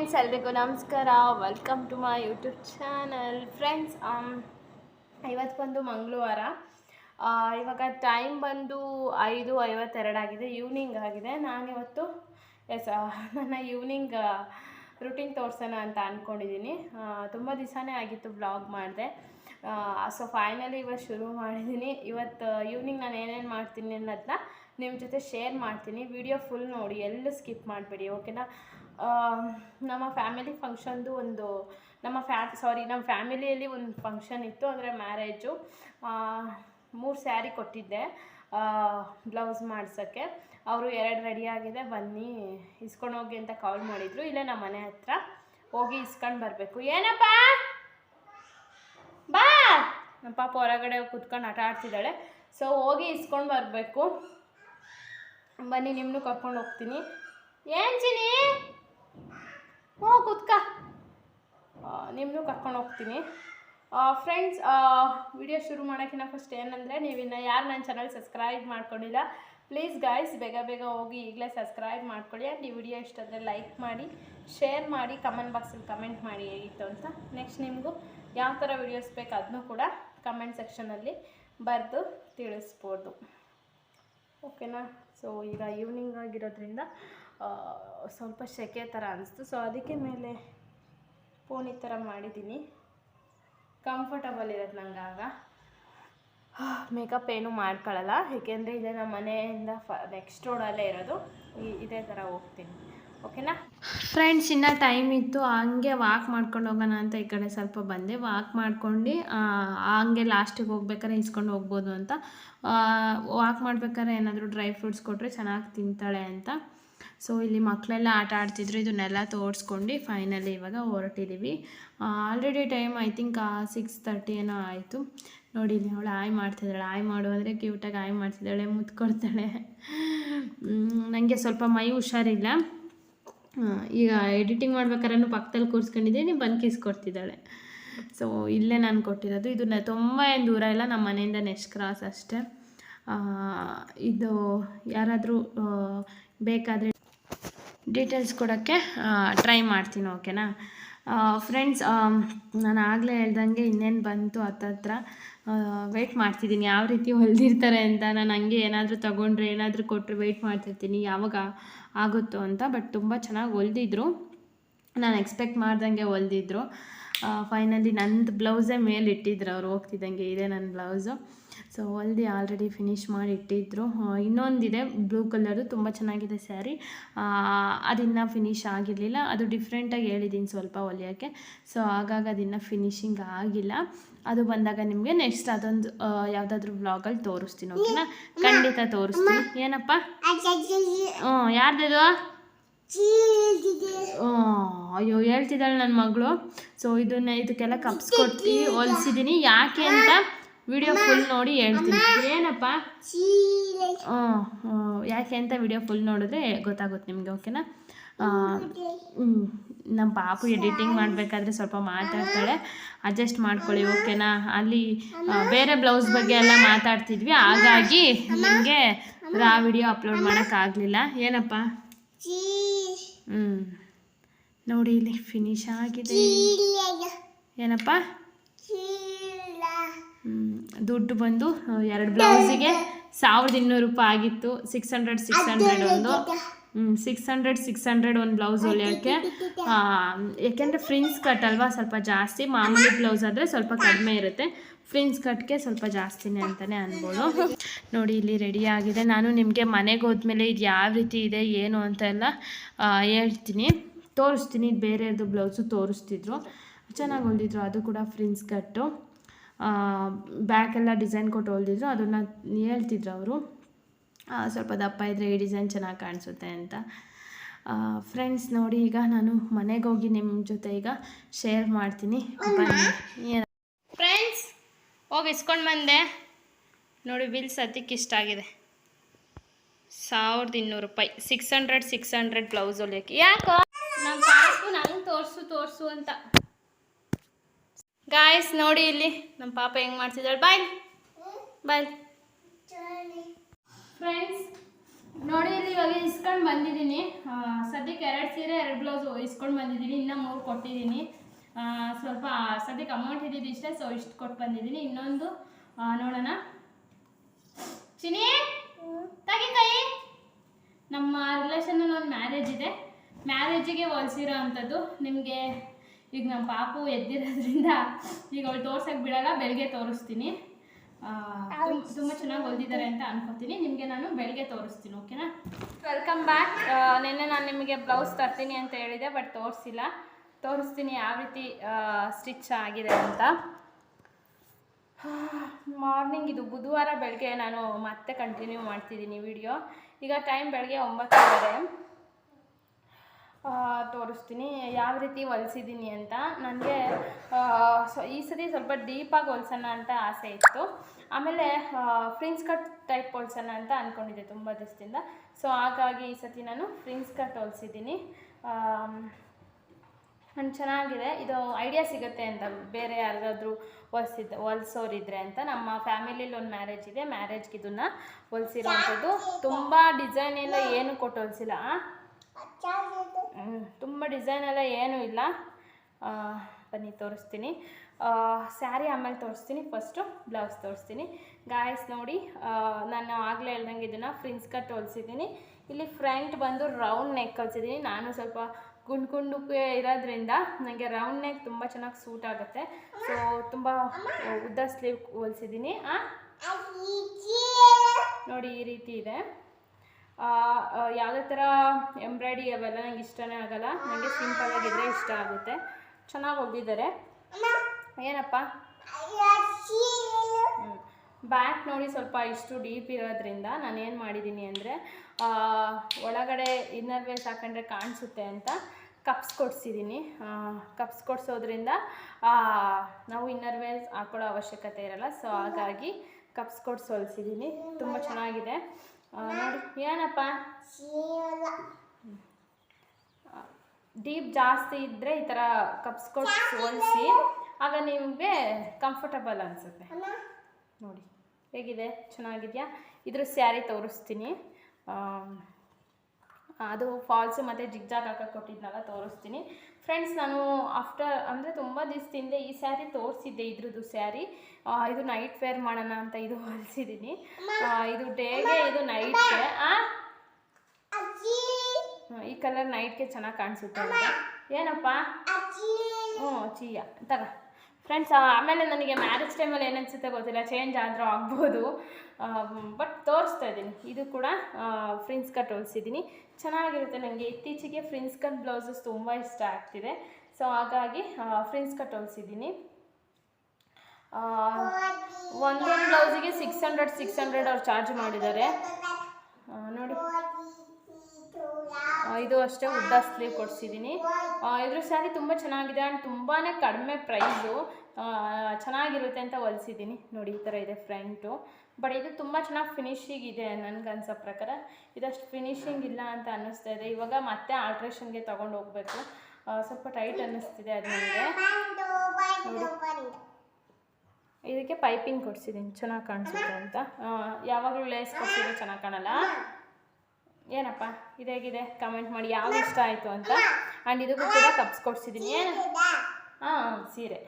Friends, ಎಲ್ರಿಗೂ ನಮಸ್ಕಾರ. Welcome to my YouTube channel friends ಇವತ್ತು ಬಂದು ಮಂಗಳವಾರ. ಇವಾಗ ಟೈಮ್ ಬಂದು ಐದು ಐವತ್ತೆರಡಾಗಿದೆ ಈವ್ನಿಂಗ್ ಆಗಿದೆ. ನಾನಿವತ್ತು ಎಸ್ ನನ್ನ ಈವ್ನಿಂಗ್ ರುಟೀನ್ ತೋರಿಸೋಣ ಅಂತ ಅಂದ್ಕೊಂಡಿದ್ದೀನಿ ತುಂಬ ದಿವಸನೇ ಆಗಿತ್ತು ಬ್ಲಾಗ್ ಮಾಡಿದೆ. ಸೊ ಫೈನಲಿ ಇವತ್ತು ಶುರು ಮಾಡಿದ್ದೀನಿ ಇವತ್ತು ಈವ್ನಿಂಗ್ ನಾನು ಏನೇನು ಮಾಡ್ತೀನಿ ಅನ್ನೋದನ್ನ ನಿಮ್ಮ ಜೊತೆ ಶೇರ್ ಮಾಡ್ತೀನಿ. ವಿಡಿಯೋ ಫುಲ್ ನೋಡಿ, ಎಲ್ಲೂ ಸ್ಕಿಪ್ ಮಾಡಬೇಡಿ ಓಕೆನಾ ನಮ್ಮ ಫ್ಯಾಮಿಲಿ ಫಂಕ್ಷನ್ದು ಒಂದು ನಮ್ಮ ಫ್ಯಾ, ಸಾರಿ, ನಮ್ಮ ಫ್ಯಾಮಿಲಿಯಲ್ಲಿ ಒಂದು ಫಂಕ್ಷನ್ ಇತ್ತು, ಅಂದರೆ ಮ್ಯಾರೇಜು. ಮೂರು ಸ್ಯಾರಿ ಕೊಟ್ಟಿದ್ದೆ ಬ್ಲೌಸ್ ಮಾಡ್ಸೋಕ್ಕೆ. ಅವರು ಎರಡು ರೆಡಿ ಆಗಿದೆ, ಬನ್ನಿ, ಇಸ್ಕೊಂಡು ಹೋಗಿ ಅಂತ ಕಾಲ್ ಮಾಡಿದರು. ಇಲ್ಲೇ ನಮ್ಮ ಮನೆ ಹತ್ರ ಹೋಗಿ ಇಸ್ಕೊಂಡು ಬರಬೇಕು. ಏನಪ್ಪ? ಬಾ! ನಮ್ಮ ಪಾಪ ಹೊರಗಡೆ ಕುತ್ಕೊಂಡು ಆಟ ಆಡ್ತಿದ್ದಾಳೆ. ಸೊ ಹೋಗಿ ಇಸ್ಕೊಂಡು ಬರಬೇಕು. ಬನ್ನಿ ನಿಮ್ಮನ್ನು ಕರ್ಕೊಂಡು ಹೋಗ್ತೀನಿ. ಏನು ಚಿನಿ ಹ್ಞೂ ಕುತ್ಕ. ನಿಮ್ಮನ್ನು ಕರ್ಕೊಂಡು ಹೋಗ್ತೀನಿ. ಫ್ರೆಂಡ್ಸ್ ವಿಡಿಯೋ ಶುರು ಮಾಡೋಕ್ಕಿಂತ ಫಸ್ಟ್ ಏನಂದರೆ ನೀವಿನ್ನು ಯಾರು ನನ್ನ ಚಾನಲ್ ಸಬ್ಸ್ಕ್ರೈಬ್ ಮಾಡ್ಕೊಂಡಿಲ್ಲ ಪ್ಲೀಸ್ ಗಾಯ್ಸ್ ಬೇಗ ಬೇಗ ಹೋಗಿ ಈಗಲೇ ಸಬ್ಸ್ಕ್ರೈಬ್ ಮಾಡ್ಕೊಳ್ಳಿ. ಆ್ಯಂಡ್ ಈ ವಿಡಿಯೋ ಇಷ್ಟ ಆದರೆ ಲೈಕ್ ಮಾಡಿ ಶೇರ್ ಮಾಡಿ ಕಮೆಂಟ್ ಬಾಕ್ಸಲ್ಲಿ ಕಮೆಂಟ್ ಮಾಡಿ ಹೇಗಿತ್ತು ಅಂತ. ನೆಕ್ಸ್ಟ್ ನಿಮಗೂ ಯಾವ ಥರ ವಿಡಿಯೋಸ್ ಬೇಕು ಅದನ್ನೂ ಕೂಡ ಕಮೆಂಟ್ ಸೆಕ್ಷನಲ್ಲಿ ಬರೆದು ತಿಳಿಸ್ಬೋದು. ಓಕೆನಾ ಸೊ ಈಗ ಈವ್ನಿಂಗ್ ಆಗಿರೋದ್ರಿಂದ ಸ್ವಲ್ಪ ಸೆಕೆ ಥರ ಅನಿಸ್ತು. ಸೊ ಅದಕ್ಕೆ ಮೇಲೆ ಪೋನಿ ಥರ ಮಾಡಿದ್ದೀನಿ. ಕಂಫರ್ಟಬಲ್ ಇರೋದು ನಂಗೆ ಆಗ. ಮೇಕಪ್ ಏನು ಮಾಡ್ಕೊಳ್ಳಲ್ಲ. ಏಕೆಂದರೆ ಇದೇ ನಮ್ಮ ಮನೆಯಿಂದ ಫ ನೆಕ್ಸ್ಟ್ ರೋಡಲ್ಲೇ ಇರೋದು. ಇದೇ ಥರ ಹೋಗ್ತೀನಿ. ಓಕೆನಾ ಫ್ರೆಂಡ್ಸ್ ಇನ್ನೂ ಟೈಮ್ ಇತ್ತು. ಹಂಗೆ ವಾಕ್ ಮಾಡ್ಕೊಂಡು ಹೋಗೋಣ ಅಂತ ಈ ಕಡೆ ಸ್ವಲ್ಪ ಬಂದೆ. ವಾಕ್ ಮಾಡ್ಕೊಂಡು ಹಂಗೆ ಲಾಸ್ಟಿಗೆ ಹೋಗ್ಬೇಕಾದ್ರೆ ಇಸ್ಕೊಂಡು ಹೋಗ್ಬೋದು ಅಂತ. ವಾಕ್ ಮಾಡ್ಬೇಕಾದ್ರೆ ಏನಾದರೂ ಡ್ರೈ ಫ್ರೂಟ್ಸ್ ಕೊಟ್ಟರೆ ಚೆನ್ನಾಗಿ ತಿಂತಾಳೆ ಅಂತ. ಸೊ ಇಲ್ಲಿ ಮಕ್ಕಳೆಲ್ಲ ಆಟ ಆಡ್ತಿದ್ರು, ಇದನ್ನೆಲ್ಲ ತೋರಿಸ್ಕೊಂಡು ಫೈನಲಿ ಇವಾಗ ಹೊರಟಿದ್ದೀವಿ already time I think six thirty ಏನೋ ಆಯಿತು. ನೋಡಿ, ಇಲ್ಲಿ ಅವಳು ಆಯ್ ಮಾಡ್ತಿದ್ದಾಳೆ. ಆಯ್ ಮಾಡು ಅಂದರೆ ಕ್ಯೂಟಾಗಿ ಆಯ್ ಮಾಡ್ತಿದ್ದಾಳೆ ಮುತ್ಕೊಡ್ತಾಳೆ ನನಗೆ ಸ್ವಲ್ಪ ಮೈ ಹುಷಾರಿಲ್ಲ. ಈಗ ಎಡಿಟಿಂಗ್ ಮಾಡ್ಬೇಕಾದ್ರೂ ಪಕ್ಕದಲ್ಲಿ ಕೂರಿಸ್ಕೊಂಡಿದ್ದೀನಿ, ಬಂದು ಕಿಸ್ಕೊಡ್ತಿದ್ದಾಳೆ ಸೊ ಇಲ್ಲೇ ನಾನು ಕೊಟ್ಟಿರೋದು. ಇದನ್ನ ತುಂಬ ಏನು ದೂರ ಇಲ್ಲ, ನಮ್ಮ ಮನೆಯಿಂದ ನೆಕ್ಸ್ಟ್ ಕ್ರಾಸ್ ಅಷ್ಟೇ. ಇದು ಯಾರಾದರೂ ಬೇಕಾದರೆ ಡೀಟೇಲ್ಸ್ ಕೊಡೋಕ್ಕೆ ಟ್ರೈ ಮಾಡ್ತೀನಿ ಓಕೆನಾ ಫ್ರೆಂಡ್ಸ್ ನಾನು ಆಗಲೇ ಹೇಳ್ದಂಗೆ ಇನ್ನೇನು ಬಂತು ಹತ್ತತ್ರ ವೆಯ್ಟ್ ಮಾಡ್ತಿದ್ದೀನಿ, ಯಾವ ರೀತಿ ಹೊಲ್ದಿರ್ತಾರೆ ಅಂತ, ನಾನು ಹಂಗೆ ಏನಾದರೂ ತೊಗೊಂಡ್ರೆ, ಏನಾದರೂ ಕೊಟ್ಟರೆ ವೆಯ್ಟ್ ಮಾಡ್ತಿರ್ತೀನಿ, ಯಾವಾಗ ಆಗುತ್ತೋ ಅಂತ ಬಟ್ ತುಂಬ ಚೆನ್ನಾಗಿ ಹೊಲ್ದಿದ್ರು. ನಾನು ಎಕ್ಸ್ಪೆಕ್ಟ್ ಮಾಡ್ದಂಗೆ ಹೊಲ್ದಿದ್ರು. ಫೈನಲಿ ನಂದು ಬ್ಲೌಸೇ ಮೇಲೆ ಇಟ್ಟಿದ್ರು ಅವ್ರು ಹೋಗ್ತಿದ್ದಂಗೆ, ಇದೆ ನನ್ನ ಬ್ಲೌಸು ಸೊ ಹೊಲ್ದು ಆಲ್ರೆಡಿ ಫಿನಿಶ್ ಮಾಡಿ ಇಟ್ಟಿದ್ರು. ಇನ್ನೊಂದಿದೆ ಬ್ಲೂ ಕಲರು ತುಂಬ ಚೆನ್ನಾಗಿದೆ ಸ್ಯಾರಿ ಅದಿನ್ನು ಫಿನಿಶ್ ಆಗಿರಲಿಲ್ಲ. ಅದು ಡಿಫ್ರೆಂಟಾಗಿ ಹೇಳಿದ್ದೀನಿ ಸ್ವಲ್ಪ ಹೊಲಿಯೋಕ್ಕೆ ಸೊ ಹಾಗಾಗಿ ಅದನ್ನು ಫಿನಿಶಿಂಗ್ ಆಗಿಲ್ಲ. ಅದು ಬಂದಾಗ ನಿಮಗೆ ನೆಕ್ಸ್ಟ್ ಅದೊಂದು ಯಾವುದಾದ್ರೂ ವ್ಲಾಗಲ್ಲಿ ತೋರಿಸ್ತೀನಿ ಓಕೆನಾ ಖಂಡಿತ ತೋರಿಸ್ತೀನಿ. ಏನಪ್ಪ? ಹ್ಞೂ ಯಾರ್ದದು? ಅಯ್ಯೋ, ಹೇಳ್ತಿದ್ದಾಳೆ ನನ್ನ ಮಗಳು. ಸೊ ಇದನ್ನ, ಇದಕ್ಕೆಲ್ಲ ಕಪ್ಸ್ ಕೊಟ್ಟು ಹೊಲಿಸಿದ್ದೀನಿ ಯಾಕೆ ಅಂತ? ವಿಡಿಯೋ ಫುಲ್ ನೋಡಿ ಹೇಳ್ತೀನಿ. ಏನಪ್ಪ? ಯಾಕೆ ಅಂತ ವಿಡಿಯೋ ಫುಲ್ ನೋಡಿದ್ರೆ ಗೊತ್ತಾಗುತ್ತೆ ನಿಮಗೆ ಓಕೆನಾ ಹ್ಞೂ ನಮ್ಮ ಪಾಪು ಎಡಿಟಿಂಗ್ ಮಾಡಬೇಕಾದ್ರೆ ಸ್ವಲ್ಪ ಮಾತಾಡ್ತಾಳೆ. ಅಡ್ಜಸ್ಟ್ ಮಾಡ್ಕೊಳ್ಳಿ ಓಕೆನಾ ಅಲ್ಲಿ ಬೇರೆ ಬ್ಲೌಸ್ ಬಗ್ಗೆ ಎಲ್ಲ ಮಾತಾಡ್ತಿದ್ವಿ. ಹಾಗಾಗಿ ನಿಮಗೆ ಆ ವಿಡಿಯೋ ಅಪ್ಲೋಡ್ ಮಾಡೋಕ್ಕಾಗಲಿಲ್ಲ ಏನಪ್ಪ? ಹ್ಞೂ ನೋಡಿ ಇಲ್ಲಿ ಫಿನಿಶ್ ಆಗಿದೆ. ಏನಪ್ಪ? ದುಡ್ಡು ಬಂದು ಎರಡು ಬ್ಲೌಸಿಗೆ ಸಾವಿರದ ಇನ್ನೂರು ರೂಪಾಯಿ ಆಗಿತ್ತು. ಸಿಕ್ಸ್ ಹಂಡ್ರೆಡ್ ಸಿಕ್ಸ್ ಹಂಡ್ರೆಡ್ ಒಂದು. ಸಿಕ್ಸ್ ಹಂಡ್ರೆಡ್ ಸಿಕ್ಸ್ ಹಂಡ್ರೆಡ್ ಒಂದು ಬ್ಲೌಸ್ ಹೊಲಿಯೋಕ್ಕೆ. ಯಾಕೆಂದರೆ ಫ್ರಿನ್ಸ್ ಕಟ್ ಅಲ್ವಾ ಸ್ವಲ್ಪ ಜಾಸ್ತಿ ಮಾಮೂಲಿ ಬ್ಲೌಸ್ ಆದರೆ ಸ್ವಲ್ಪ ಕಡಿಮೆ ಇರುತ್ತೆ. ಫ್ರಿನ್ಸ್ ಕಟ್ಗೆ ಸ್ವಲ್ಪ ಜಾಸ್ತಿನೇ ಅಂತಲೇ ಅನ್ಬೋದು. ನೋಡಿ ಇಲ್ಲಿ ರೆಡಿ ಆಗಿದೆ. ನಾನು ನಿಮಗೆ ಮನೆಗೆ ಹೋದ್ಮೇಲೆ ಇದು ಯಾವ ರೀತಿ ಇದೆ ಏನು ಅಂತ ಎಲ್ಲ ಹೇಳ್ತೀನಿ. ತೋರಿಸ್ತೀನಿ. ಬೇರೆಯದು ಬ್ಲೌಸು ತೋರಿಸ್ತಿದ್ರು. ಚೆನ್ನಾಗಿ ಹೊಲಿದ್ರು ಅದು ಕೂಡ ಫ್ರಿನ್ಸ್ ಕಟ್ಟು ಬ್ಯಾಕೆಲ್ಲ ಡಿಸೈನ್ ಕೊಟ್ಟು ಹೊಲ್ದಿದ್ರು ಅದನ್ನ ಹೇಳ್ತಿದ್ರು ಅವರು. ಸ್ವಲ್ಪ ದಪ್ಪ ಇದ್ದರೆ ಈ ಡಿಸೈನ್ ಚೆನ್ನಾಗಿ ಕಾಣಿಸುತ್ತೆ ಅಂತ. ಫ್ರೆಂಡ್ಸ್ ನೋಡಿ ಈಗ ನಾನು ಮನೆಗೆ ಹೋಗಿ ನಿಮ್ಮ ಜೊತೆ ಈಗ ಶೇರ್ ಮಾಡ್ತೀನಿ. ಫ್ರೆಂಡ್ಸ್ ಹೋಗಿ ಇಸ್ಕೊಂಡು ಬಂದೆ. ನೋಡಿ ಬಿಲ್ ಸದ್ಯಕ್ಕೆ ಇಷ್ಟ ಆಗಿದೆ. ಸಾವಿರದ ಇನ್ನೂರು ರೂಪಾಯಿ. Six hundred six hundred blouse ಹೊಲಿಯೋಕ್ಕೆ ಯಾಕೋ? ನಮ್ಮ ತೋರಿಸು ತೋರಿಸು ಅಂತ. ಗಾಯಸ್ ನೋಡಿ ಇಲ್ಲಿ ನಮ್ಮ ಪಾಪ ಹೆಂಗೆ ಮಾಡ್ತಿದ್ದಾಳೆ. ಬಾಯ್ ಬಾಯ್ ಫ್ರೆಂಡ್ಸ್ ನೋಡಿ ಇಲ್ಲಿ ಇವಾಗ ಇಸ್ಕೊಂಡು ಬಂದಿದ್ದೀನಿ. ಸದ್ಯಕ್ಕೆ ಎರಡು ಸೀರೆ, ಎರಡು ಬ್ಲೌಸು ಇಸ್ಕೊಂಡು ಬಂದಿದ್ದೀನಿ. ಇನ್ನೂ ಮೂರು ಕೊಟ್ಟಿದ್ದೀನಿ. ಸ್ವಲ್ಪ ಸದ್ಯಕ್ಕೆ ಅಮೌಂಟ್ ಇದ್ದಿದ್ದು ಇಷ್ಟೇ ಸೊ ಇಷ್ಟು ಕೊಟ್ಟು ಬಂದಿದ್ದೀನಿ. ಇನ್ನೊಂದು ನೋಡೋಣ. ಚಿನಿ ತೆಗಿತಾಯಿ ನಮ್ಮ ರಿಲೇಷನಲ್ಲಿ ಒಂದು ಮ್ಯಾರೇಜ್ ಇದೆ. ಮ್ಯಾರೇಜಿಗೆ ಹೊಲ್ಸಿರೋ ಅಂಥದ್ದು. ನಿಮಗೆ ಈಗ ನಮ್ಮ ಪಾಪು ಎದ್ದಿರೋದ್ರಿಂದ ಈಗ ಅವಳು ತೋರ್ಸಕ್ಕೆ ಬಿಡಲ್ಲ ಬೆಳಗ್ಗೆ ತೋರಿಸ್ತೀನಿ. ತುಂಬ ಚೆನ್ನಾಗಿ ಹೊಲ್ದಿದ್ದಾರೆ ಅಂತ ಅನ್ಕೋತೀನಿ. ನಿಮಗೆ ನಾನು ಬೆಳಗ್ಗೆ ತೋರಿಸ್ತೀನಿ ಓಕೆನಾ? ವೆಲ್ಕಮ್ ಬ್ಯಾಕ್ ನಿನ್ನೆ ನಾನು ನಿಮಗೆ ಬ್ಲೌಸ್ ತರ್ತೀನಿ ಅಂತ ಹೇಳಿದೆ ಬಟ್ ತೋರಿಸಿಲ್ಲ. ತೋರಿಸ್ತೀನಿ ಯಾವ ರೀತಿ ಸ್ಟಿಚ್ ಆಗಿದೆ ಅಂತ. ಮಾರ್ನಿಂಗ್ ಇದು ಬುಧವಾರ ಬೆಳಗ್ಗೆ ನಾನು ಮತ್ತೆ ಕಂಟಿನ್ಯೂ ಮಾಡ್ತಿದ್ದೀನಿ ವಿಡಿಯೋ ಈಗ ಟೈಮ್ ಬೆಳಗ್ಗೆ ಒಂಬತ್ತುವರೆ. ತೋರಿಸ್ತೀನಿ. ಯಾವ ರೀತಿ ಹೊಲ್ಸಿದ್ದೀನಿ ಅಂತ. ನನಗೆ ಸೊ, ಈ ಸರಿ ಸ್ವಲ್ಪ ಡೀಪಾಗಿ ಹೊಲ್ಸೋಣ ಅಂತ ಆಸೆ ಇತ್ತು. ಆಮೇಲೆ ಫ್ರಿನ್ಸ್ ಕಟ್ ಟೈಪ್ ಹೊಲ್ಸೋಣ ಅಂತ ಅಂದ್ಕೊಂಡಿದ್ದೆ ತುಂಬ ದಿವಸದಿಂದ. ಸೊ ಹಾಗಾಗಿ ಈ ಸತಿ ನಾನು ಫ್ರಿನ್ಸ್ ಕಟ್ ಹೊಲ್ಸಿದ್ದೀನಿ ನಾನು ಚೆನ್ನಾಗಿದೆ. ಇದು ಐಡಿಯಾ ಸಿಗುತ್ತೆ ಅಂತ ಬೇರೆ ಯಾರಿಗಾದ್ರೂ ಹೊಲ್ಸಿದ್ದ ಹೊಲ್ಸೋರಿದ್ರೆ ಅಂತ. ನಮ್ಮ ಫ್ಯಾಮಿಲಿಲಿ ಒಂದು ಮ್ಯಾರೇಜ್ ಇದೆ. ಮ್ಯಾರೇಜ್ಗೆ ಇದನ್ನು ಹೊಲ್ಸಿರೋವಂಥದ್ದು ತುಂಬ ಡಿಸೈನ್ ಎಲ್ಲ ಏನು ಕೊಟ್ಟು ಹೊಲಿಸಿಲ್ಲ. ತುಂಬ ಡಿಸೈನ್ ಎಲ್ಲ ಏನೂ ಇಲ್ಲ. ಬನ್ನಿ, ತೋರಿಸ್ತೀನಿ. ಸ್ಯಾರಿ ಆಮೇಲೆ ತೋರಿಸ್ತೀನಿ. ಫಸ್ಟು ಬ್ಲೌಸ್ ತೋರಿಸ್ತೀನಿ. ಗಾಯ್ಸ್ ನೋಡಿ ನಾನು ಆಗಲೇ ಹೇಳ್ದಂಗೆ ಇದನ್ನು ಫ್ರಿನ್ಸ್ ಕಟ್ ಹೊಲ್ಸಿದ್ದೀನಿ. ಇಲ್ಲಿ ಫ್ರಂಟ್ ಬಂದು ರೌಂಡ್ ನೆಕ್ ಹೊಲ್ಸಿದ್ದೀನಿ. ನಾನು ಸ್ವಲ್ಪ ಗುಂಡು ಇರೋದ್ರಿಂದ ನನಗೆ ರೌಂಡ್ ನೆಕ್ ತುಂಬ ಚೆನ್ನಾಗಿ ಸೂಟ್ ಆಗುತ್ತೆ. ಸೊ ತುಂಬ ಉದ್ದ ಸ್ಲೀವ್ ಹೊಲ್ಸಿದ್ದೀನಿ. ನೋಡಿ, ಈ ರೀತಿ ಇದೆ. ಯಾವುದೇ ಥರ ಎಂಬ್ರಾಯ್ಡಿ ಅವೆಲ್ಲ ನಂಗೆ ಇಷ್ಟನೇ ಆಗಲ್ಲ. ನನಗೆ ಸಿಂಪಲ್ ಆಗಿದ್ರೆ ಇಷ್ಟ ಆಗುತ್ತೆ. ಚೆನ್ನಾಗಿ ಒಗ್ಗಿದ್ದಾರೆ ಏನಪ್ಪ? ಬ್ಯಾಕ್ ನೋಡಿ ಸ್ವಲ್ಪ ಇಷ್ಟು ಡೀಪ್ ಇರೋದ್ರಿಂದ ನಾನು ಏನು ಮಾಡಿದ್ದೀನಿ ಅಂದರೆ ಒಳಗಡೆ ಇನ್ನರ್ ವೇಸ್ ಹಾಕೊಂಡ್ರೆ ಕಾಣಿಸುತ್ತೆ ಅಂತ ಕಪ್ಸ್ ಕೊಡಿಸಿದ್ದೀನಿ. ಕಪ್ಸ್ ಕೊಡಿಸೋದ್ರಿಂದ ನಾವು ಇನ್ನರ್ ವೇಸ್ ಹಾಕೊಳ್ಳೋ ಅವಶ್ಯಕತೆ ಇರಲ್ಲ. ಸೊ ಹಾಗಾಗಿ ಕಪ್ಸ್ ಕೊಡ್ಸಿ ಹೊಲ್ಸಿದ್ದೀನಿ ತುಂಬ ಚೆನ್ನಾಗಿದೆ. ನೋಡಿ ಏನಪ್ಪ? ಡೀಪ್ ಜಾಸ್ತಿ ಇದ್ದರೆ ಈ ಥರ ಕಪ್ಸ್ ಕೊಟ್ಟು ಹೋಲಿಸಿ ಆಗ ನಿಮಗೆ ಕಂಫರ್ಟಬಲ್ ಅನಿಸುತ್ತೆ. ನೋಡಿ ಹೇಗಿದೆ? ಚೆನ್ನಾಗಿದೆಯಾ? ಇದ್ರ ಸ್ಯಾರಿ ತೋರಿಸ್ತೀನಿ. ಅದು ಫಾಲ್ಸು ಮತ್ತು ಜಿಗ್ಜಾಗ್ ಹಾಕಕ್ಕೆ ಕೊಟ್ಟಿದ್ನಲ್ಲ ತೋರಿಸ್ತೀನಿ. ಫ್ರೆಂಡ್ಸ್ ನಾನು ಆಫ್ಟರ್ ಅಂದರೆ ತುಂಬ ದಿವಸದಿಂದ ಈ ಸ್ಯಾರಿ ತೋರಿಸಿದ್ದೆ ಇದ್ರದ್ದು ಸ್ಯಾರಿ ಇದು ನೈಟ್ ವೇರ್ ಮಾಡೋಣ ಅಂತ ಇದು ಹೊಲಿಸಿದ್ದೀನಿ ಇದು ಡೇಗೆ ಇದು ನೈಟ್ಗೆ ಈ ಕಲರ್ ನೈಟ್ಗೆ ಚೆನ್ನಾಗಿ ಕಾಣಿಸುತ್ತೆ ಏನಪ್ಪ? ಹ್ಞೂ ಚೀಯ. ತಗ. ಫ್ರೆಂಡ್ಸ್ ಆಮೇಲೆ ನನಗೆ ಮ್ಯಾರೇಜ್ ಟೈಮಲ್ಲಿ ಏನಿಸುತ್ತೆ ಅನಿಸುತ್ತೆ ಗೊತ್ತಿಲ್ಲ ಚೇಂಜ್ ಆದರೂ ಆಗ್ಬೋದು. ಬಟ್ ತೋರಿಸ್ತಾ ಇದ್ದೀನಿ. ಇದು ಕೂಡ ಫ್ರಿನ್ಸ್ ಕಟ್ ಹೊಲ್ಸಿದ್ದೀನಿ. ಚೆನ್ನಾಗಿರುತ್ತೆ ನನಗೆ ಇತ್ತೀಚೆಗೆ ಫ್ರಿನ್ಸ್ ಕಟ್ ಬ್ಲೌಸಸ್ ತುಂಬ ಇಷ್ಟ ಆಗ್ತಿದೆ. ಸೊ ಹಾಗಾಗಿ ಫ್ರಿನ್ಸ್ ಕಟ್ ಹೊಲ್ಸಿದ್ದೀನಿ. ಒಂದೊಂದು ಬ್ಲೌಸಿಗೆ ಸಿಕ್ಸ್ ಹಂಡ್ರೆಡ್ ಸಿಕ್ಸ್ ಹಂಡ್ರೆಡ್ ಅವ್ರು ಚಾರ್ಜ್ ಮಾಡಿದ್ದಾರೆ. ನೋಡಿ. ಇದು ಅಷ್ಟೇ ಉದ್ದ ಸ್ಲೀವ್ ಕೊಡಿಸಿದ್ದೀನಿ ಇದ್ರ ಸ್ಯಾರಿ ತುಂಬ ಚೆನ್ನಾಗಿದೆ ಆ್ಯಂಡ್ ತುಂಬಾ ಕಡಿಮೆ ಪ್ರೈಸು ಚೆನ್ನಾಗಿರುತ್ತೆ ಅಂತ ಹೊಲಿಸಿದ್ದೀನಿ ನೋಡಿ, ಈ ಥರ ಇದೆ ಫ್ರಂಟು ಬಟ್ ಇದು ತುಂಬ ಚೆನ್ನಾಗಿ ಫಿನಿಶಿಂಗ್ ಇದೆ ನನಗೆ ಅನ್ಸೋ ಪ್ರಕಾರ. ಇದಷ್ಟು ಫಿನಿಶಿಂಗ್ ಇಲ್ಲ ಅಂತ ಅನ್ನಿಸ್ತಾ ಇದೆ. ಇವಾಗ ಮತ್ತೆ ಆಲ್ಟ್ರೇಷನ್ಗೆ ತೊಗೊಂಡು ಹೋಗಬೇಕು. ಸ್ವಲ್ಪ ಟೈಟ್ ಅನ್ನಿಸ್ತಿದೆ ಅದು ನನಗೆ. ಇದಕ್ಕೆ ಪೈಪಿಂಗ್ ಕೊಡಿಸಿದ್ದೀನಿ ಚೆನ್ನಾಗಿ ಕಾಣಿಸುತ್ತೆ ಅಂತ. ಯಾವಾಗಲೂ ಲೇಸ್ ಕೊಡ್ಸಿದ್ರೆ ಚೆನ್ನಾಗಿ ಕಾಣಲ್ಲ. ಏನಪ್ಪ? ಇದೇಗಿದೆ. ಕಮೆಂಟ್ ಮಾಡಿ ಯಾವ ಇಷ್ಟ ಆಯಿತು ಅಂತ. ಆ್ಯಂಡ್ ಇದಕ್ಕೂ ಕೂಡ ಕಪ್ಸ್ ಕೊಡ್ಸಿದ್ದೀನಿ ಏನು? ಹಾಂ ಸೀರೆ.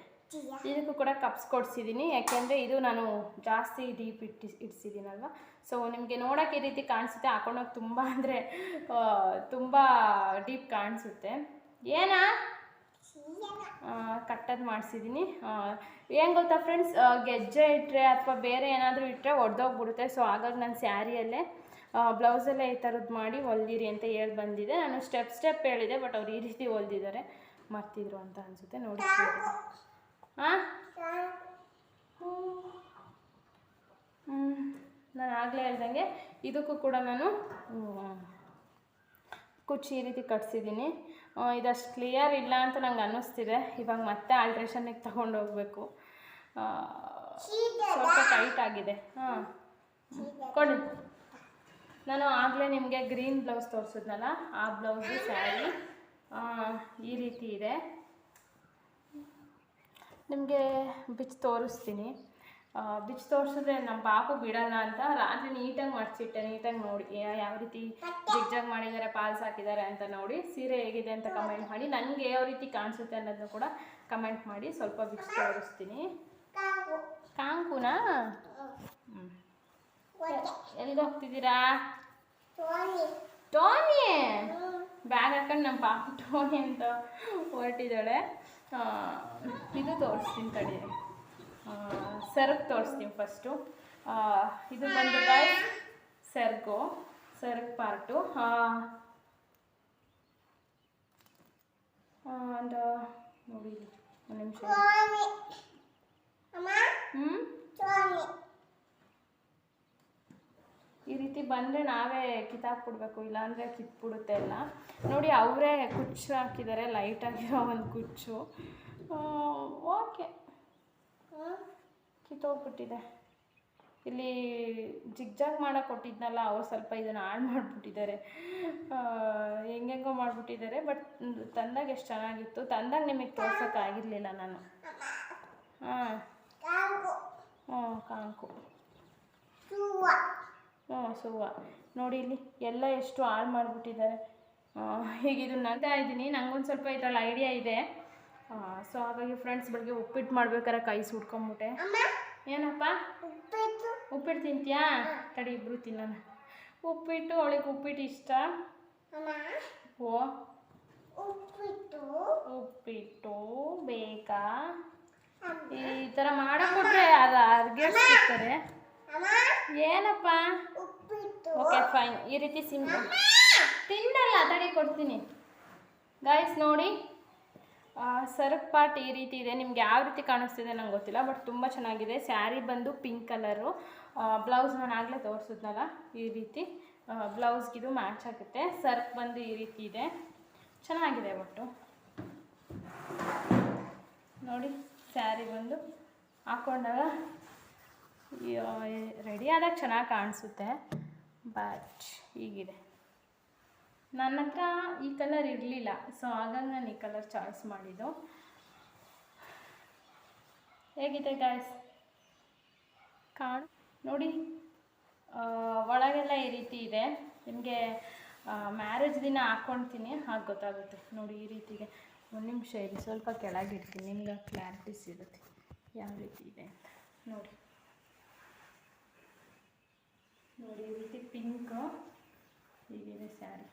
ಇದಕ್ಕೂ ಕೂಡ ಕಪ್ಸ್ ಕೊಡಿಸಿದ್ದೀನಿ ಯಾಕೆಂದರೆ ಇದು ನಾನು ಜಾಸ್ತಿ ಡೀಪ್ ಇಟ್ಟು ಇಡ್ಸಿದ್ದೀನಲ್ವ ಸೊ ನಿಮಗೆ ನೋಡೋಕ್ಕೆ ಈ ರೀತಿ ಕಾಣಿಸುತ್ತೆ. ಹಾಕೊಂಡೋಗಿ ತುಂಬ ಅಂದರೆ ತುಂಬ ಡೀಪ್ ಕಾಣಿಸುತ್ತೆ. ಏನಾ? ಕಟ್ಟದು ಮಾಡಿಸಿದ್ದೀನಿ ಏನು ಗೊತ್ತಾ ಫ್ರೆಂಡ್ಸ್ ಗೆಜ್ಜೆ ಇಟ್ಟರೆ ಅಥವಾ ಬೇರೆ ಏನಾದರೂ ಇಟ್ಟರೆ ಒಡೆದೋಗ್ಬಿಡುತ್ತೆ. ಸೊ ಹಾಗಾಗಿ ನಾನು ಸ್ಯಾರಿಯಲ್ಲೇ ಬ್ಲೌಸಲ್ಲೇ ಈ ಥರದ್ದು ಮಾಡಿ ಹೊಲ್ದಿರಿ ಅಂತ ಹೇಳಿ ಬಂದಿದೆ. ನಾನು ಸ್ಟೆಪ್ ಸ್ಟೆಪ್ ಹೇಳಿದೆ ಬಟ್ ಅವ್ರು ಈ ರೀತಿ ಹೊಲ್ದಿದ್ದಾರೆ. ಮಾಡ್ತಿದ್ರು ಅಂತ ಅನಿಸುತ್ತೆ. ನೋಡಿ. ಹಾಂ ನಾನು ಆಗಲೇ ಹೇಳ್ದಂಗೆ. ಇದಕ್ಕೂ ಕೂಡ ನಾನು ಕುಚ್ಚಿ ಕುಚ್ಚು ಈ ರೀತಿ ಕಟ್ಸಿದ್ದೀನಿ. ಇದಷ್ಟು ಕ್ಲಿಯರ್ ಇಲ್ಲ ಅಂತ ನಂಗೆ ಅನ್ನಿಸ್ತಿದೆ. ಇವಾಗ ಮತ್ತೆ ಆಲ್ಟ್ರೇಷನ್ಗೆ ತಗೊಂಡು ಹೋಗಬೇಕು. ಸ್ವಲ್ಪ ಟೈಟ್ ಆಗಿದೆ. ಹಾಂ. ಕೊಡಿ. ನಾನು ಆಗಲೇ ನಿಮಗೆ ಗ್ರೀನ್ ಬ್ಲೌಸ್ ತೋರಿಸಿದ್ನಲ್ಲ, ಆ ಬ್ಲೌಸು, ಸ್ಯಾರಿ ಈ ರೀತಿ ಇದೆ. ನಿಮಗೆ ಬಿಚ್ ತೋರಿಸ್ತೀನಿ. ಬಿಚ್ ತೋರಿಸಿದ್ರೆ ನಮ್ಮ ಪಾಪು ಬಿಡಲ್ಲ ಅಂತ ರಾತ್ರಿ ನೀಟಾಗಿ ಮಾಡಿಸಿಟ್ಟೆ ನೀಟಾಗಿ ನೋಡಿ ಯಾವ ರೀತಿ ಜಿಗ್ಜಾಗ್ ಮಾಡಿದ್ದಾರೆ, ಪಾಲ್ಸ್ ಹಾಕಿದ್ದಾರೆ ಅಂತ ನೋಡಿ, ಸೀರೆ ಹೇಗಿದೆ ಅಂತ ಕಮೆಂಟ್ ಮಾಡಿ, ನನಗೆ ಯಾವ ರೀತಿ ಕಾಣಿಸುತ್ತೆ ಅನ್ನೋದನ್ನು ಕೂಡ ಕಮೆಂಟ್ ಮಾಡಿ, ಸ್ವಲ್ಪ ಬಿಚ್ ತೋರಿಸ್ತೀನಿ. ಕಾಂಕುನಾ? ಎಲ್ಲಿಗೆ ಹೋಗ್ತಿದ್ದೀರಾ? ಟೋನಿ ಬ್ಯಾಗ್ ಹಾಕೊಂಡು ನಮ್ಮ ಪಾಪ ಟೋನಿ ಅಂತ ಹೊರಟಿದ್ದಾಳೆ. ಇದು ತೋರಿಸ್ತೀನಿ ತಡಿ ಸೆರಗು ತೋರಿಸ್ತೀನಿ ಫಸ್ಟು ಇದು ಬಂದು ಬಾಯ್ ಸರ್ಗು ಸರ್ಗ್ ಪಾರ್ಟು ಅಂಡ್ ನೋಡಿ ಒಂದು ನಿಮಿಷ. ಹ್ಞೂ ಈ ರೀತಿ ಬಂದರೆ ನಾವೇ ಕಿತ್ತಾಕ್ಬಿಡ್ಬೇಕು ಇಲ್ಲಾಂದರೆ ಕಿತ್ಬಿಡುತ್ತೆ ಎಲ್ಲ. ನೋಡಿ ಅವರೇ ಕುಚ್ಚು ಹಾಕಿದ್ದಾರೆ ಲೈಟಾಗಿರೋ ಒಂದು ಕುಚ್ಚು. ಓಕೆ. ಕಿತ್ತೋಗ್ಬಿಟ್ಟಿದೆ. ಇಲ್ಲಿ ಜಿಗ್ಜಾಗ್ ಮಾಡೋಕೆ ಕೊಟ್ಟಿದ್ನಲ್ಲ ಅವ್ರು ಸ್ವಲ್ಪ ಇದನ್ನು ಹಾಳು ಮಾಡಿಬಿಟ್ಟಿದ್ದಾರೆ. ಹೆಂಗೆಂಗೋ ಮಾಡಿಬಿಟ್ಟಿದ್ದಾರೆ ಬಟ್ ತಂದಾಗ ಎಷ್ಟು ಚೆನ್ನಾಗಿತ್ತು. ತಂದಾಗ ನಿಮಗೆ ತೋರ್ಸೋಕ್ಕಾಗಿರಲಿಲ್ಲ ನಾನು. ಹಾಂ ಹ್ಞೂ ಕಾಂಕು. ಹ್ಞೂ ಸುವ್ವ ನೋಡಿ ಇಲ್ಲಿ ಎಲ್ಲ ಎಷ್ಟು ಹಾಳು ಮಾಡಿಬಿಟ್ಟಿದ್ದಾರೆ. ಈಗ ಇದು ನಗ್ತಾ ಇದ್ದೀನಿ. ನನಗೊಂದು ಸ್ವಲ್ಪ ಇದ್ರಲ್ಲಿ ಐಡಿಯಾ ಇದೆ. ಸೊ ಹಾಗಾಗಿ ಫ್ರೆಂಡ್ಸ್ ಬೆಳಗ್ಗೆ ಉಪ್ಪಿಟ್ಟು ಮಾಡ್ಬೇಕಾರೆ ಕೈ ಸುಟ್ಕೊಂಬಿಟ್ಟೆ. ಏನಪ್ಪ? ಉಪ್ಪಿಟ್ಟು. ತಿಂತೀಯಾ? ತಡಿ ಇಬ್ಬರು ತಿನ್ನೋಣ. ಉಪ್ಪಿಟ್ಟು ಅವಳಿಗೆ ಉಪ್ಪಿಟ್ಟು ಇಷ್ಟ? ಓ. ಉಪ್ಪಿಟ್ಟು. ಉಪ್ಪಿಟ್ಟು ಬೇಕಾ? ಈ ಥರ ಮಾಡಕ್ಕೊಟ್ರೆ ಅದು ಅರ್ಗಿಸ್ತಿರ್ತಾರೆ ಏನಪ್ಪ? ಓಕೆ ಫೈನ್ ಈ ರೀತಿ ಸಿಂಪಲ್ ತಿನ್ನಲ್ಲ ತಡಿ ಕೊಡ್ತೀನಿ. ಗಾಯ್ಸ್ ನೋಡಿ. ಸರ್ಫ್ ಪಾರ್ಟ್ ಈ ರೀತಿ ಇದೆ. ನಿಮ್ಗೆ ಯಾವ ರೀತಿ ಕಾಣಿಸ್ತಿದೆ ನಂಗೆ ಗೊತ್ತಿಲ್ಲ ಬಟ್ ತುಂಬ ಚೆನ್ನಾಗಿದೆ. ಸ್ಯಾರಿ ಬಂದು ಪಿಂಕ್ ಕಲರು. ಬ್ಲೌಸ್ ನಾನು ಆಗಲೇ ತೋರಿಸಿದ್ನಲ್ಲ ಈ ರೀತಿ. ಬ್ಲೌಸ್ಗಿದು ಮ್ಯಾಚ್ ಆಗುತ್ತೆ. ಸರ್ಕ್ ಬಂದು ಈ ರೀತಿ ಇದೆ. ಚೆನ್ನಾಗಿದೆ ಒಟ್ಟು. ನೋಡಿ ಸ್ಯಾರಿ ಬಂದು ಹಾಕೊಂಡಾಗ ರೆಡಿ ಆದಾಗ ಚೆನ್ನಾಗಿ ಕಾಣಿಸುತ್ತೆ. ಬಟ್ ಹೀಗಿದೆ. ನನ್ನ ಹತ್ರ ಈ ಕಲರ್ ಇರಲಿಲ್ಲ. ಸೊ ಹಾಗಾಗಿ ನಾನು ಈ ಕಲರ್ ಚಾಯ್ಸ್ ಮಾಡಿದ್ದು. ಹೇಗಿದೆ ಗಾಯ್ಸ್ ಕಾಣ್ ನೋಡಿ ಒಳಗೆಲ್ಲ ಈ ರೀತಿ ಇದೆ. ನಿಮಗೆ ಮ್ಯಾರೇಜ್ ದಿನ ಹಾಕ್ಕೊಳ್ತೀನಿ ಹಾಗೆ ಗೊತ್ತಾಗುತ್ತೆ. ನೋಡಿ ಈ ರೀತಿಗೆ. ಒಂದು ನಿಮಿಷ ಇರಿ. ಸ್ವಲ್ಪ ಕೆಳಗಿಡ್ತೀನಿ. ನಿಮ್ಗೆ ಕ್ಲಾರಿಟಿ ಸಿಗುತ್ತೆ. ಯಾವ ರೀತಿ ಇದೆ ಅಂತ. ನೋಡಿ. ನೋಡಿ ಈ ರೀತಿ ಪಿಂಕ್ ಹೀಗಿದೆ ಸ್ಯಾರಿ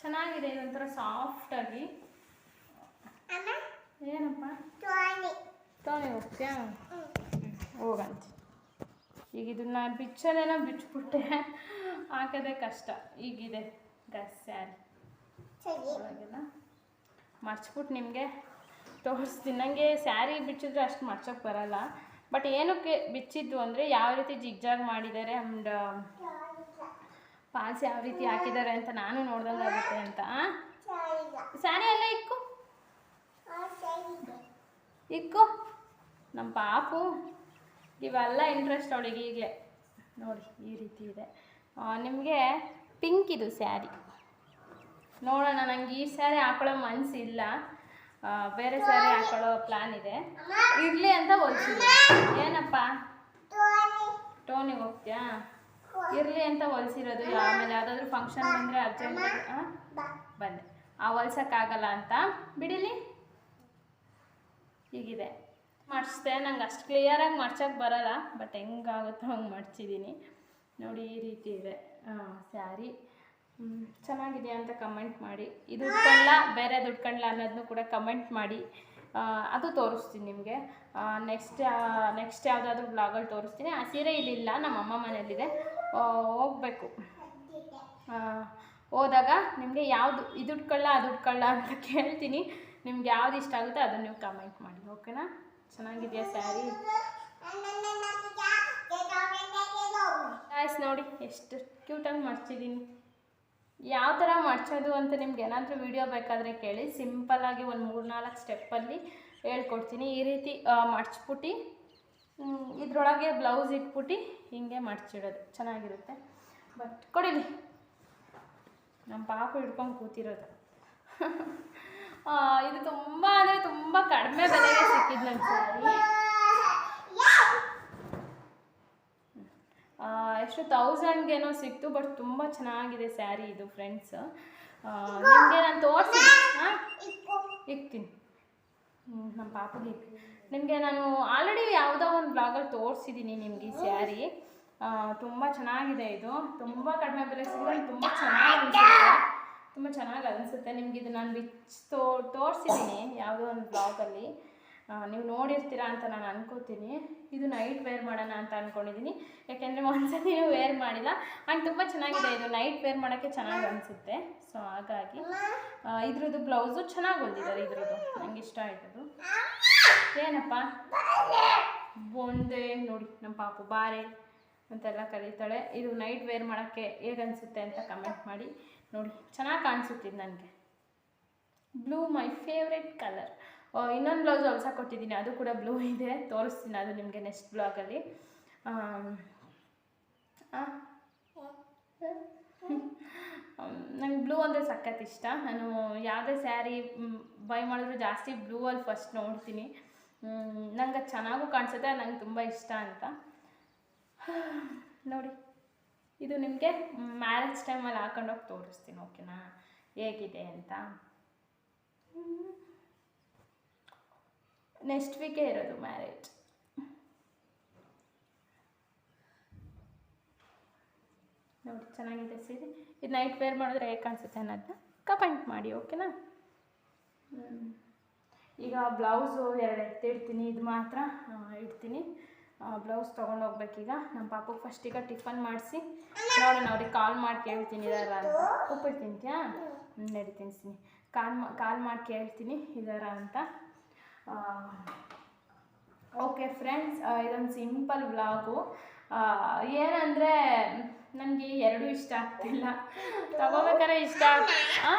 ಚೆನ್ನಾಗಿದೆ ಇದೊಂಥರ ಸಾಫ್ಟಾಗಿ ಏನಪ್ಪ? ತಾನೇ ಹೋಗ್ತೀಯಾ? ಹೋಗಂತ. ಈಗ ಇದನ್ನ ಬಿಚ್ಚೋದೇನೋ ಬಿಚ್ಚಿಬಿಟ್ಟೆ. ಹಾಕೋದೇ ಕಷ್ಟ. ಈಗಿದೆ ಗಸ್ ಸ್ಯಾರಿ ಒಳಗೆಲ್ಲ ಮರ್ಚ್ಬಿಟ್ಟು ನಿಮಗೆ ತೋರಿಸ್ತೀನಿ. ನನಗೆ ಸ್ಯಾರಿ ಬಿಚ್ಚಿದ್ರೆ ಅಷ್ಟು ಮರ್ಚೋಕ್ಕೆ ಬರಲ್ಲ. ಬಟ್ ಏನಕ್ಕೆ ಬಿಚ್ಚಿದ್ದು ಅಂದರೆ ಯಾವ ರೀತಿ ಜಿಗ್ಜಾಗ್ ಮಾಡಿದ್ದಾರೆ ಆ್ಯಂಡ್ ಪಾಲ್ಸ್ ಯಾವ ರೀತಿ ಹಾಕಿದ್ದಾರೆ ಅಂತ ನಾನು ನೋಡ್ದಂಗೆ ಆಗುತ್ತೆ ಅಂತ ಸ್ಯಾರಿ ಎಲ್ಲ ಇಕ್ಕು. ಇಕ್ಕು. ನಮ್ಮ ಪಾಪು. ಇವೆಲ್ಲ ಇಂಟ್ರೆಸ್ಟ್ ಅವಳಿಗೆ ಈಗಲೇ ನೋಡಿ, ಈ ರೀತಿ ಇದೆ. ನಿಮಗೆ ಪಿಂಕ್ ಇದು ಸ್ಯಾರಿ. ನೋಡೋಣ ನನಗೆ ಈ ಸ್ಯಾರಿ ಹಾಕೊಳ್ಳೋ ಮನಸ್ಸಿಲ್ಲ ಬೇರೆ ಸ್ಯಾರಿ ಹಾಕೊಳ್ಳೋ ಪ್ಲ್ಯಾನ್ ಇದೆ. ಇರಲಿ ಅಂತ ಹೊಲ್ಸಿದ್ದೆ ಏನಪ್ಪ? ಟೋನಿಗೆ ಹೋಗ್ತೀಯಾ? ಇರಲಿ ಅಂತ ಹೊಲ್ಸಿರೋದು. ಆಮೇಲೆ ಯಾವುದಾದ್ರೂ ಫಂಕ್ಷನ್ ಬಂದರೆ ಅರ್ಜೆಂಟ್ ಬಂದೆ. ಆ ಹೊಲ್ಸೋಕ್ಕಾಗಲ್ಲ ಅಂತ ಬಿಡಿಲಿ. ಹೀಗಿದೆ. ಮಡ್ಚಿದೆ ನಂಗೆ ಅಷ್ಟು ಕ್ಲಿಯರಾಗಿ ಮಡ್ಚೋಕ್ಕೆ ಬರಲ್ಲ ಬಟ್ ಹೆಂಗಾಗುತ್ತೋ ಹಂಗೆ ಮಡ್ಚಿದ್ದೀನಿ ನೋಡಿ ಈ ರೀತಿ ಇದೆ ಸ್ಯಾರಿ ಚೆನ್ನಾಗಿದೆ ಅಂತ ಕಮೆಂಟ್ ಮಾಡಿ. ಇದು ಉಟ್ಕೊಳ್ಳ ಬೇರೆ ಉಟ್ಕೊಳ್ಳ ಅನ್ನೋದನ್ನು ಕೂಡ ಕಮೆಂಟ್ ಮಾಡಿ. ಅದು ತೋರಿಸ್ತೀನಿ ನಿಮಗೆ. ನೆಕ್ಸ್ಟ್ ನೆಕ್ಸ್ಟ್ ಯಾವುದಾದ್ರೂ ಬ್ಲಾಗಲ್ಲಿ ತೋರಿಸ್ತೀನಿ. ಆ ಸೀರೆ ಇಲ್ಲಿಲ್ಲ, ನಮ್ಮ ಅಮ್ಮ ಮನೇಲಿದೆ ಹೋಗಬೇಕು. ಹೋದಾಗ ನಿಮಗೆ ಯಾವುದು ಇದು ಉಟ್ಕೊಳ್ಳ ಅದು ಉಟ್ಕೊಳ್ಳ ಅಂತ ಕೇಳ್ತೀನಿ. ನಿಮ್ಗೆ ಯಾವ್ದು ಇಷ್ಟ ಆಗುತ್ತೆ ಅದನ್ನು ನೀವು ಕಮೆಂಟ್ ಮಾಡಿ ಓಕೆನಾ ಚೆನ್ನಾಗಿದೆಯಾ ಸ್ಯಾರಿ ನೋಡಿ, ಎಷ್ಟು ಕ್ಯೂಟಾಗಿ ಮಡ್ಚಿದ್ದೀನಿ ಯಾವ ಥರ ಮಡ್ಚೋದು ಅಂತ ನಿಮ್ಗೆ ಏನಾದರೂ ವಿಡಿಯೋ ಬೇಕಾದರೆ ಕೇಳಿ. ಸಿಂಪಲ್ಲಾಗಿ ಒಂದು ಮೂರು ನಾಲ್ಕು ಸ್ಟೆಪ್ಪಲ್ಲಿ ಹೇಳ್ಕೊಡ್ತೀನಿ. ಈ ರೀತಿ ಮಡ್ಚ್ಬಿಟ್ಟು ಇದರೊಳಗೆ ಬ್ಲೌಸ್ ಇಟ್ಬಿಟ್ಟು ಹೀಗೆ ಮಡ್ಚಿಡೋದು ಚೆನ್ನಾಗಿರುತ್ತೆ. ಬಟ್ ಕೊಡಿಲಿ. ನಮ್ಮ ಪಾಪ ಹಿಡ್ಕೊಂಡು ಕೂತಿರೋದು. ಇದು ತುಂಬ ಅಂದರೆ ತುಂಬ ಕಡಿಮೆ ಬೆಲೆಗೆ ಸಿಕ್ಕಿದ್ದು ನನ್ನ ಸ್ಯಾರಿ ಆ, ಎಷ್ಟು ತೌಸಂಡ್ಗೇನೋ ಸಿಕ್ತು ಬಟ್ ತುಂಬ ಚೆನ್ನಾಗಿದೆ ಸ್ಯಾರಿ ಇದು ಫ್ರೆಂಡ್ಸ್ ನಿಮಗೆ ನಾನು ತೋರಿಸಿ ಹಾಂ ಇಕ್ತೀನಿ. ನಮ್ಮ ಪಾಪಗೆ ನಿಮಗೆ ನಾನು ಆಲ್ರೆಡಿ ಯಾವುದೋ ಒಂದು ಬ್ಲಾಗಲ್ಲಿ ತೋರಿಸಿದ್ದೀನಿ ನಿಮಗೆ ಈ ಸ್ಯಾರಿ. ತುಂಬ ಚೆನ್ನಾಗಿದೆ ಇದು. ತುಂಬ ಕಡಿಮೆ ಬೆಲೆ ಸಿಗುತ್ತೆ ತುಂಬ ಚೆನ್ನಾಗಿ ತುಂಬ ಚೆನ್ನಾಗಿ ಅನಿಸುತ್ತೆ. ನಿಮ್ಗೆ ಇದು ನಾನು ಬಿಚ್ಚಿ ತೋ ತೋರಿಸಿದ್ದೀನಿ ಯಾವುದೋ ಒಂದು ಬ್ಲಾಗಲ್ಲಿ ನೀವು ನೋಡಿರ್ತೀರಾ ಅಂತ ನಾನು ಅನ್ಕೋತೀನಿ. ಇದು ನೈಟ್ ವೇರ್ ಮಾಡೋಣ ಅಂತ ಅಂದ್ಕೊಂಡಿದ್ದೀನಿ ಯಾಕೆಂದರೆ ಒಂದ್ಸತಿ ವೇರ್ ಮಾಡಿಲ್ಲ. ಆ್ಯಂಡ್ ತುಂಬ ಚೆನ್ನಾಗಿದೆ ಇದು ನೈಟ್ ವೇರ್ ಮಾಡೋಕ್ಕೆ ಚೆನ್ನಾಗಿ ಅನಿಸುತ್ತೆ. ಸೊ ಹಾಗಾಗಿ ಇದ್ರದ್ದು ಬ್ಲೌಸು ಚೆನ್ನಾಗಿ ಹೊಲ್ದಿದ್ದಾರೆ ಇದ್ರದ್ದು. ನಂಗೆ ಇಷ್ಟ ಆಯ್ತದು. ಏನಪ್ಪ? ಒಂದೇ ನೋಡಿ ನಮ್ಮ ಪಾಪು ಬಾರೆ ಅಂತೆಲ್ಲ ಕರೀತಾಳೆ. ಇದು ನೈಟ್ ವೇರ್ ಮಾಡೋಕ್ಕೆ ಹೇಗನ್ಸುತ್ತೆ ಅಂತ ಕಮೆಂಟ್ ಮಾಡಿ. ನೋಡಿ, ಚೆನ್ನಾಗಿ ಕಾಣಿಸುತ್ತಿದ್ದು ನನಗೆ. ಬ್ಲೂ ಮೈ ಫೇವ್ರೆಟ್ ಕಲರ್ ಇನ್ನೊಂದು ಬ್ಲೌಸ್ ಹೊಲ್ಸ ಕೊಟ್ಟಿದ್ದೀನಿ ಅದು ಕೂಡ ಬ್ಲೂ ಇದೆ. ತೋರಿಸ್ತೀನಿ ಅದು ನಿಮಗೆ ನೆಕ್ಸ್ಟ್ ಬ್ಲಾಗಲ್ಲಿ ನಂಗೆ ಬ್ಲೂ ಅಂದರೆ ಸಖತ್ ಇಷ್ಟ. ನಾನು ಯಾವುದೇ ಸ್ಯಾರಿ ಬೈ ಮಾಡಿದ್ರು ಜಾಸ್ತಿ ಬ್ಲೂ ಅಲ್ಲಿ ಫಸ್ಟ್ ನೋಡ್ತೀನಿ. ನಂಗೆ ಅದು ಚೆನ್ನಾಗೂ ಕಾಣಿಸುತ್ತೆ, ನಂಗೆ ತುಂಬ ಇಷ್ಟ ಅಂತ. ನೋಡಿ, ಇದು ನಿಮಗೆ ಮ್ಯಾರೇಜ್ ಟೈಮಲ್ಲಿ ಹಾಕೊಂಡೋಗಿ ತೋರಿಸ್ತೀನಿ ಓಕೆನಾ ಹೇಗಿದೆ ಅಂತ. ನೆಕ್ಸ್ಟ್ ವೀಕೇ ಇರೋದು ಮ್ಯಾರೇಜ್ ನೋಡಿ, ಚೆನ್ನಾಗಿದೆ ಸೀರೆ. ಇದು ನೈಟ್ ವೇರ್ ಮಾಡಿದ್ರೆ ಹೇಗೆ ಕಾಣಿಸುತ್ತೆ ಅನ್ನೋದನ್ನ ಕಮೆಂಟ್ ಮಾಡಿ ಓಕೆನಾ. ಈಗ ಬ್ಲೌಸು ಎರಡು ಎತ್ತಿಡ್ತೀನಿ, ಇದು ಮಾತ್ರ ಇಡ್ತೀನಿ. ಬ್ಲೌಸ್ ತೊಗೊಂಡು ಹೋಗ್ಬೇಕೀಗ ನಮ್ಮ ಪಾಪಗೆ ಫಸ್ಟ್ ಈಗ ಟಿಫನ್ ಮಾಡಿಸಿ. ನೋಡೋಣ, ಅವ್ರಿಗೆ ಕಾಲ್ ಮಾಡಿ ಕೇಳ್ತೀನಿ ಇದಾರ ಅಂತ. ಉಪ್ಪಿಟ್ಟು ತಿಂತೀಯಾ? ನಡಿ ತಿನ್ನಿಸ್ತೀನಿ ಕಾಲ್ ಮಾ, ಕಾಲ್ ಮಾಡಿ ಕೇಳ್ತೀನಿ ಇದಾರ ಅಂತ. ಓಕೆ ಫ್ರೆಂಡ್ಸ್ ಇದೊಂದು ಸಿಂಪಲ್ ವ್ಲಾಗು ಏನಂದರೆ ನನಗೆ ಎರಡೂ ಇಷ್ಟ ಆಗ್ತಿಲ್ಲ. ತಗೋಬೇಕಾರೆ ಇಷ್ಟ ಆ?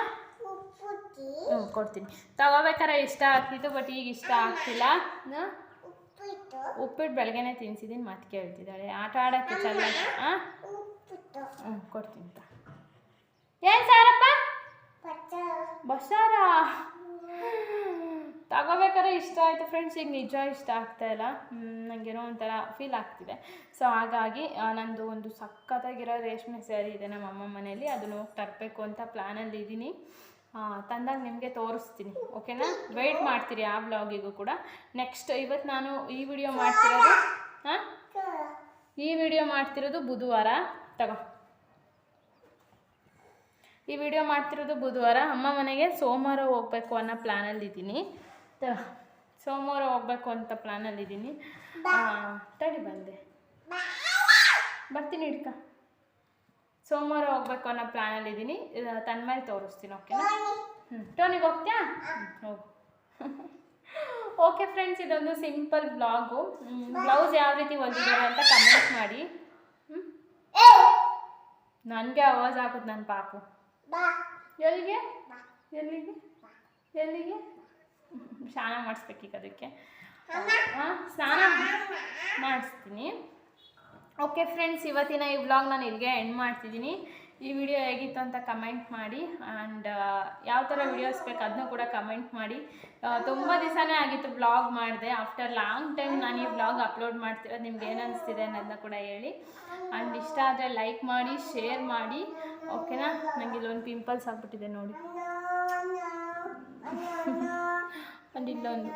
ಹ್ಞೂ ಕೊಡ್ತೀನಿ. ತಗೋಬೇಕಾರೆ ಇಷ್ಟ ಆಗ್ತಿತ್ತು ಬಟ್ ಈಗ ಇಷ್ಟ ಆಗ್ತಿಲ್ಲ? ಉಪ್ಪಿಟ್ಟು ಬೆಳಗ್ಗೆನೆ ತಿನ್ಸಿದ್ದೀನಿ ಮತ್ತೆ ಕೇಳ್ತಿದ್ದಾಳೆ ಆಟ ಆಡೋಕ್ಕೆ ಚಲ ಹಾಂ ಹ್ಞೂ ಕೊಡ್ತೀನಿ ಏನು ಸಾರಪ್ಪ? ಬಸ್ಸಾರ? ತಗೋಬೇಕಾದ್ರೆ ಇಷ್ಟ ಆಯಿತು ಫ್ರೆಂಡ್ಸ್ ಈಗ ನಿಜ ಇಷ್ಟ ಆಗ್ತಾಯಿಲ್ಲ ನನಗೇನೋ ಒಂಥರ ಫೀಲ್ ಆಗ್ತಿದೆ. ಸೊ ಹಾಗಾಗಿ ನಂದು ಒಂದು ಸಖತ್ತಾಗಿರೋ ರೇಷ್ಮೆ ಸ್ಯಾರಿ ಇದೆ ನಮ್ಮ ಅಮ್ಮ ಮನೇಲಿ ಅದನ್ನು ಹೋಗಿ ತರಬೇಕು ಅಂತ ಪ್ಲ್ಯಾನಲ್ಲಿ ಇದ್ದೀನಿ. ತಂದಾಗ ನಿಮಗೆ ತೋರಿಸ್ತೀನಿ ಓಕೆನಾ ವೆಯ್ಟ್ ಮಾಡ್ತೀರಿ ಆ ಬ್ಲಾಗಿಗೂ ಕೂಡ. ನೆಕ್ಸ್ಟ್ ಇವತ್ತು ನಾನು ಈ ವಿಡಿಯೋ ಮಾಡ್ತಿರೋದು, ಹಾಂ? ಈ ವಿಡಿಯೋ ಮಾಡ್ತಿರೋದು ಬುಧವಾರ. ತಗೋ. ಈ ವಿಡಿಯೋ ಮಾಡ್ತಿರೋದು ಬುಧವಾರ. ಅಮ್ಮ ಮನೆಗೆ ಸೋಮವಾರ ಹೋಗ್ಬೇಕು ಅನ್ನೋ ಪ್ಲ್ಯಾನಲ್ಲಿ ಸೋಮವಾರ ಹೋಗ್ಬೇಕು ಅಂತ ಪ್ಲ್ಯಾನಲ್ಲಿ ಇದ್ದೀನಿ. ತಡಿ ಬಂದೆ. ಬರ್ತೀನಿ ಹಿಡ್ಕ ಸೋಮವಾರ ಹೋಗ್ಬೇಕು ಅನ್ನೋ ಪ್ಲ್ಯಾನಲ್ಲಿದ್ದೀನಿ ತನ್ನ ಮೇಲೆ ತೋರಿಸ್ತೀನಿ ಓಕೆನಾ ಹ್ಞೂ ಟೋನಿಗೆ ಹೋಗ್ತೀಯಾ? ಹೋಗು ಓಕೆ ಫ್ರೆಂಡ್ಸ್ ಇದೊಂದು ಸಿಂಪಲ್ ಬ್ಲಾಗು ಬ್ಲೌಸ್ ಯಾವ ರೀತಿ ಹೊಲಿದಿದ್ದಾರೆ ಅಂತ ಕಮೆಂಟ್ ಮಾಡಿ. ನನಗೆ ಆವಾಜ್ ಹಾಕುದು ನನ್ನ ಪಾಪು. ಎಲ್ಲಿಗೆ? ಎಲ್ಲಿಗೆ? ಎಲ್ಲಿಗೆ? ಸ್ನಾನ ಮಾಡಿಸ್ಬೇಕೀಗ ಅದಕ್ಕೆ ಸ್ನಾನ ಮಾಡಿಸ್ತೀನಿ ಓಕೆ ಫ್ರೆಂಡ್ಸ್ ಇವತ್ತಿನ ಈ ವ್ಲಾಗ್ ನಾನು ಇಲ್ಲಿಗೆ ಎಂಡ್ ಮಾಡ್ತಿದ್ದೀನಿ ಈ ವಿಡಿಯೋ ಹೇಗಿತ್ತು ಅಂತ ಕಮೆಂಟ್ ಮಾಡಿ ಆ್ಯಂಡ್ ಯಾವ ಥರ ವಿಡಿಯೋಸ್ ಬೇಕು ಅದನ್ನೂ ಕೂಡ ಕಮೆಂಟ್ ಮಾಡಿ ತುಂಬ ದಿವಸನೇ ಆಗಿತ್ತು ಬ್ಲಾಗ್ ಮಾಡಿದೆ ಆಫ್ಟರ್ ಲಾಂಗ್ ಟೈಮ್ ನಾನು ಈ ಬ್ಲಾಗ್ ಅಪ್ಲೋಡ್ ಮಾಡ್ತಿರೋದು ನಿಮ್ಗೆ ಏನು ಅನಿಸ್ತಿದೆ ಅನ್ನೋದನ್ನ ಕೂಡ ಹೇಳಿ ಆ್ಯಂಡ್ ಇಷ್ಟ ಆದರೆ ಲೈಕ್ ಮಾಡಿ ಶೇರ್ ಮಾಡಿ ಓಕೆನಾ ನನಗೆ ಇಲ್ಲೊಂದು ಪಿಂಪಲ್ಸ್ ಆಗ್ಬಿಟ್ಟಿದೆ ನೋಡಿ ಆ್ಯಂಡ್ ಇಲ್ಲೊಂದು